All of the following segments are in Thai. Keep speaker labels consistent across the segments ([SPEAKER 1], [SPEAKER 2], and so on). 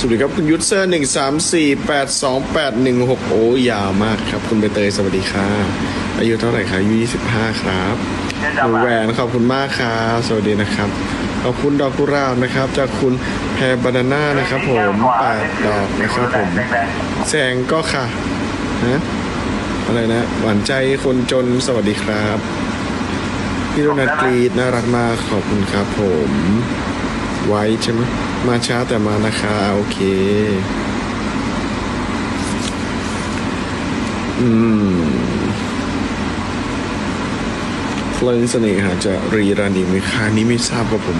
[SPEAKER 1] สวัสดีครับ คุณยุทธเซอร์หนึ่งสามสี่แปดสองแปดหนึ่งหกโอ้ยาวมากครับ คุณใบเตยสวัสดีค่ะ อายุเท่าไหร่คะอายุยี่สิบห้าครับหนูแหวนขอบคุณมากครับสวัสดีนะครับขอบคุณดอกกุหลาบนะครับ จากคุณแพรบานาน่านะครับ ผมแปดดอกนะครับผมแสงก็ค่ะฮะอะไรนะหวานใจคนจนสวัสดีครับพี่โดนัทกรีดน่ารักมากขอบคุณครับผม ไว้ใช่ไหมมาช้าแต่มานะคะโอเค อืมเพลิงเสน่หาจะรีรันอีกไหมคะอันนี้ไม่ทราบครับผม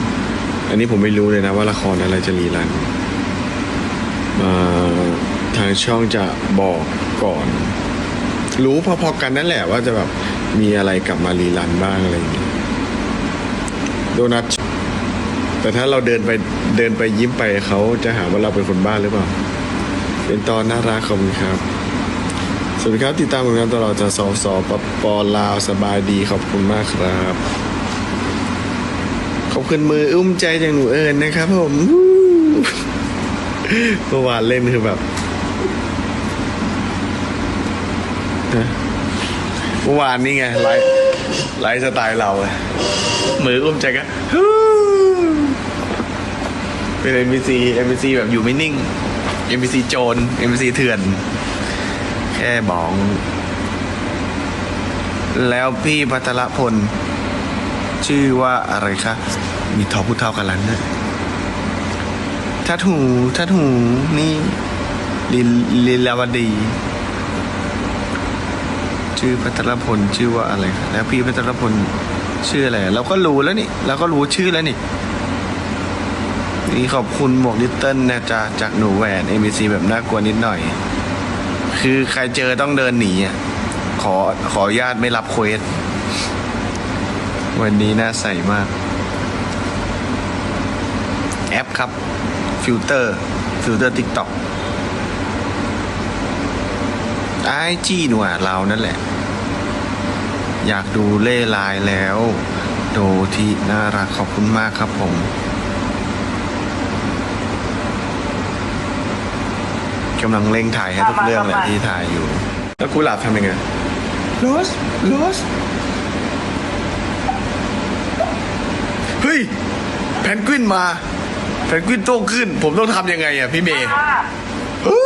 [SPEAKER 1] อันนี้ผมไม่รู้เลยนะว่าละครอะไรจะรีรันอ่าทางช่องจะบอกก่อน รู้พอๆกันนั่นแหละว่าจะแบบมีอะไรกลับมารีรันบ้างอะไรอย่างเงี้ยโดนัท แต่ถ้าเราเดินไปเดินไปยิ้มไปเขาจะหาว่าเราเป็นคนบ้าหรือเปล่า เป็นตอนน่ารักขอบคุณครับ สวัสดีครับติดตามผลงานตลอดจากสสปปลาวสบายดีขอบคุณมากครับ ขอบคุณมืออุ้มใจจากหนูเอิญนะครับผมเมื่อวานเล่นคือแบบเมื่อวานนี่ไงไลฟ์ไลฟ์สไตล์เราเลยมืออุ้มใจกันฮู เป็น NPC NPC แบบอยู่ไม่นิ่ง NPC โจร NPC เถื่อน แค่บอง แล้วพี่พัทรพล ชื่อว่าอะไรคะมีทอพูดเท่ากันลันนะทัดหูทัดหูนี่ลิลิลาวดี ชื่อพัทรพลชื่อว่าอะไรคะแล้วพี่พัทรพลชื่ออะไรเราก็รู้แล้วนี่เราก็รู้ชื่อแล้วนี่ นี่ขอบคุณหมวกลิตเติ้ลนะจ๊ะจากหนูแหวน ABC แบบน่ากลัวนิดหน่อย คือใครเจอต้องเดินหนีอะขอขออนุญาตไม่รับเควส วันนี้น่าใส่มาก แอปครับ ฟิลเตอร์ ฟิลเตอร์ติ๊กต็อกไอจีหนูอะเรานั่นแหละ อยากดูเล่ลายแล้ว โดที่น่ารักขอบคุณมากครับผม กำลังเร่งถ่ายให้ทุกเรื่องแหละที่ถ่ายอยู่ แล้วกูหลับทำยังไงโรสโรสเฮ้ยแพนกวินมาแพนกวินโตขึ้น ผมต้องทำยังไงอะพี่เมย์ฮู้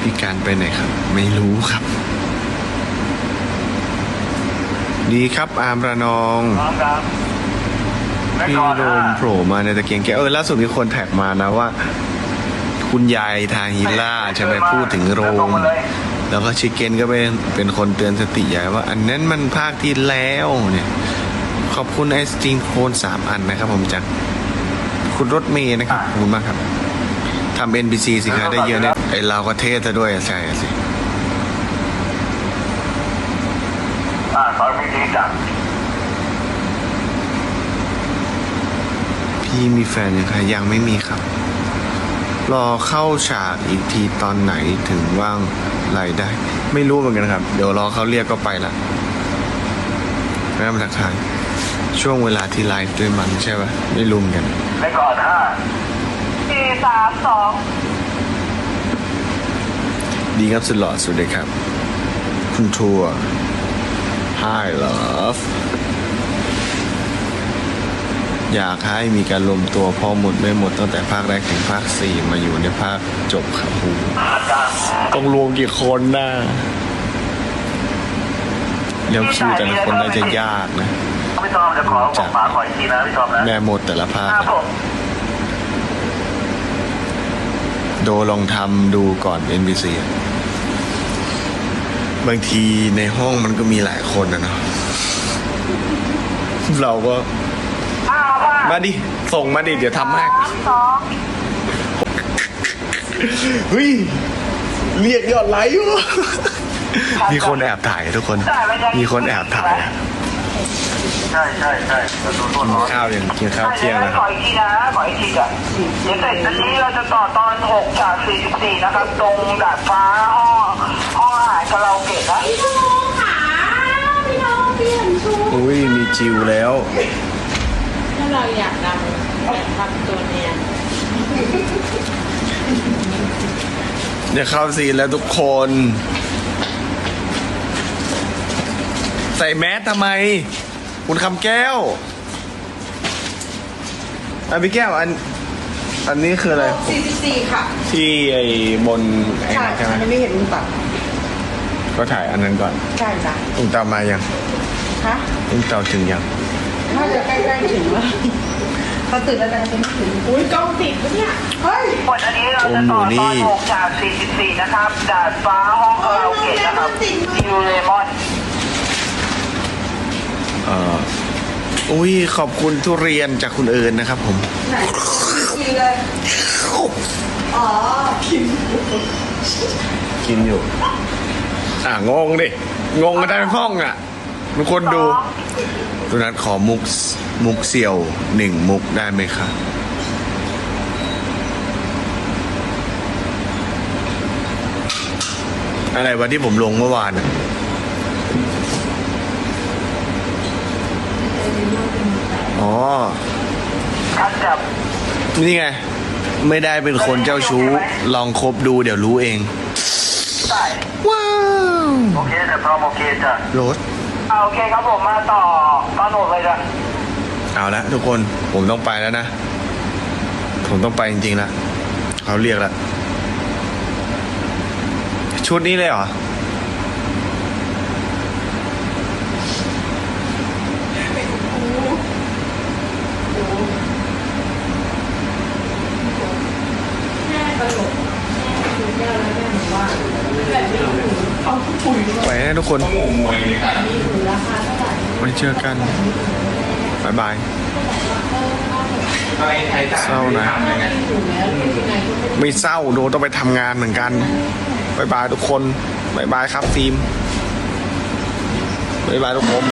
[SPEAKER 1] พี่การไปไหนครับ ไม่รู้ครับ ดีครับอาร์มระนอง
[SPEAKER 2] พร้อมครับ
[SPEAKER 1] พี่โดมโผล่มาในตะเกียงแก้วเออล่าสุดมีคนแท็กมานะว่า คุณยายทาฮิล่าใช่ไหมพูดถึงโรมแล้วก็ชิคเก้นก็เป็นเป็นคนเตือนสติยายว่า อันนั้นมันภาคที่แล้วเนี่ย ขอบคุณไอสตีมโคนสามอันนะครับ ผมจากคุณรถเมย์นะครับขอบคุณมากครับทำ NPC สิคะได้เยอะเนี่ยไอเราก็เทศซะด้วยอะใช่อะสิ
[SPEAKER 2] อ่าขอพิธีจับ
[SPEAKER 1] พี่มีแฟนยังคะยังไม่มีครับ รอเข้าฉากอีกทีตอนไหนถึงว่างรายได้ ไม่รู้เหมือนกันครับ เดี๋ยวรอเขาเรียกก็ไปละแม่มาทักทายช่วงเวลาที่ไลฟ์ด้วยมันใช่ปะไม่รู้เหมือนกัน
[SPEAKER 2] ในก่อนห้า
[SPEAKER 3] สี่สามสอง
[SPEAKER 1] ดีครับสุดหล่อสุดเลยครับ คุณทัวร์ Hi love อยากให้มีการรวมตัวพอหมดไม่หมดตั้งแต่ภาคแรกถึงภาคสี่มาอยู่ในภาคจบครับผม
[SPEAKER 2] อาจารย์
[SPEAKER 1] ต้องรวมกี่คนนะแล้วคิวแต่ละคนน่าจะยากนะ
[SPEAKER 2] พี่ทอมจะขอบอกฝาขออีกทีนะพี่ทอมนะ
[SPEAKER 1] แม่หมดแต่ละภาค
[SPEAKER 2] ครับ
[SPEAKER 1] อะ
[SPEAKER 2] ผม
[SPEAKER 1] โดลองทำดูก่อน NBC อะบางทีในห้องมันก็มีหลายคนนะเนาะเราก็
[SPEAKER 3] ห้าห้า
[SPEAKER 1] มาดิ ส่งมาดิ เดี๋ยวทำให้
[SPEAKER 3] สามสอง
[SPEAKER 1] เฮ้ย เรียกยอดไลค์วะมีคนแอบถ่ายทุกคน มีคนแอบถ่ายอะ
[SPEAKER 2] ใช่ใช่ใช่เราดูตัว
[SPEAKER 1] กิน
[SPEAKER 2] น้อย
[SPEAKER 1] ข้าวยังกินข้าวเที่ยงแล้วค
[SPEAKER 3] ข
[SPEAKER 1] รั
[SPEAKER 3] อบอีกทีนะขออีกทีก่อนเดี๋ยวเสร็จอันนี้เราจะต่อตอนหกจากสี่สิบสี่นะครับ ตรงดาดฟ้าห้องห้องอาหารคาราโอเกะนะ
[SPEAKER 4] พี่น้องค่ะพี่น้องเปลี่ยนชุด
[SPEAKER 1] อุ้ยมีจิวแล้ว
[SPEAKER 4] ถ้า เราอยากดังทำตัวเนียน
[SPEAKER 1] เดี๋ยวเข้าซีนแล้วทุกคน ใส่แมสทำไม คุณคำแก้วอะพี่แก้วอัน อันนี้คืออะไร
[SPEAKER 5] 44 ค่ะ
[SPEAKER 1] ที่ไอ้บนไอ้
[SPEAKER 5] ใช่
[SPEAKER 1] นั่นใช่ไหม
[SPEAKER 5] อันนี้ไม่เห็นลุงตัด
[SPEAKER 1] ก็ถ่ายอันนั้นก่อน
[SPEAKER 5] ใช่จ้ะ
[SPEAKER 1] ลุงเตามายัง
[SPEAKER 5] ฮะ
[SPEAKER 1] ลุงเตาถึงยัง
[SPEAKER 5] น่าจะใกล้ๆถึงแล้วเขาตื่นแล้วแต่ยังไม่ถึง
[SPEAKER 4] อุ้ยกล้องติดปะเนี่ย
[SPEAKER 5] เฮ้ย
[SPEAKER 3] บทอันนี้เราจะต่อตอน6จาก44 นะครับ ดาดฟ้าห้องคาราโอเกะนะครับคิวเลมอน
[SPEAKER 1] เอ่ออุ้ยขอบคุณทุเรียนจากคุณเอิญนะครับผม
[SPEAKER 5] ไหนกินเลย อ๋อกิน
[SPEAKER 1] กินอยู่ อะงงดิ งงกันทั้งห้องอะทุกคนดูตั วนัดขอมุกมุกเสี่ยวหนึ่งมุกได้ไหมคะอะไรวะที่ผมลงเมื่อวานอะอ๋อ
[SPEAKER 3] คัดจับ
[SPEAKER 1] นี่ไง ไม่ได้เป็นคนเจ้าชู้ ลองคบดูเดี๋ยวรู้เอง
[SPEAKER 3] ใช่
[SPEAKER 1] ว้าว
[SPEAKER 2] โอเคแต่พร้อมโอเคจ้ะ
[SPEAKER 1] รถ
[SPEAKER 3] เอา โอเคครับผมมาต่อตอนหกเลยจ้ะ
[SPEAKER 1] เอาละทุกคนผมต้องไปแล้วนะ ผมต้องไปจริงๆแล้วเขาเรียกแล้วชุดนี้เลยเหรอ
[SPEAKER 4] แม่ตลกแม่คุยแก้วแล้วแม่บอกว่าแบบนี้หนูเอาปุ๋ยมา
[SPEAKER 1] ไป นะทุกคน
[SPEAKER 4] มีหนูราคาเท่าไหร่
[SPEAKER 1] ไว้เจอกันบายบายเศร้านะ
[SPEAKER 4] ไม่หนไม่
[SPEAKER 1] ไม่เศร้าโดต้องไปทำงานเหมือนกันบายบายทุกคนบายบายครับฟิล์มบายบายทุกคน